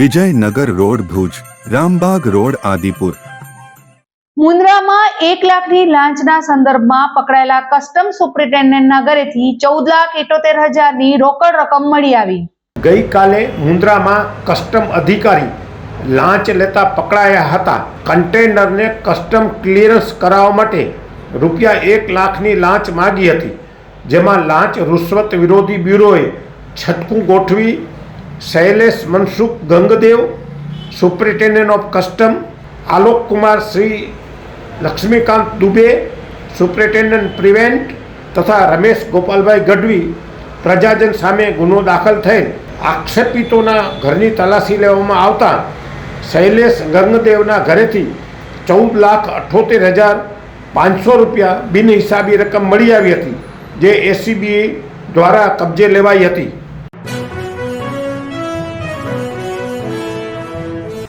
Vijaynagar road Bhuj Rambag road Adipur. મુન્દ્રામાં એક લાખની લાંચના સંદર્ભમાં પકડાયેલા કસ્ટમ સુપ્રિન્ટેન્ડન્ટના ઘરેથી ચૌદ લાખ એટોતેર હજારની રોકડ રકમ મળી આવી. ગઈકાલે મુન્દ્રામાં કસ્ટમ અધિકારી લાંચ લેતા પકડાયા હતા. કન્ટેનરને કસ્ટમ ક્લિયરન્સ કરાવવા માટે રૂપિયા એક લાખની લાંચ માગી હતી જેમાં લાંચ રૂશ્વત વિરોધી બ્યુરોએ છટકું ગોઠવી Shailesh Mansukh Gangdev, superintendent of custom, Alok Kumar Shri Laxmikant Dubey, superintendent prevent તથા રમેશ ગોપાલભાઈ ગઢવી પ્રજાજન સામે ગુનો દાખલ થઈ આક્ષેપિતોના ઘરની તલાશી લેવામાં આવતા શૈલેષ ગંગદેવના ઘરેથી ચૌદ લાખ અઠ્ઠોતેર હજાર પાંચસો રૂપિયા બિનહિસાબી રકમ મળી આવી હતી, જે એસીબી દ્વારા કબજે લેવાઈ હતી.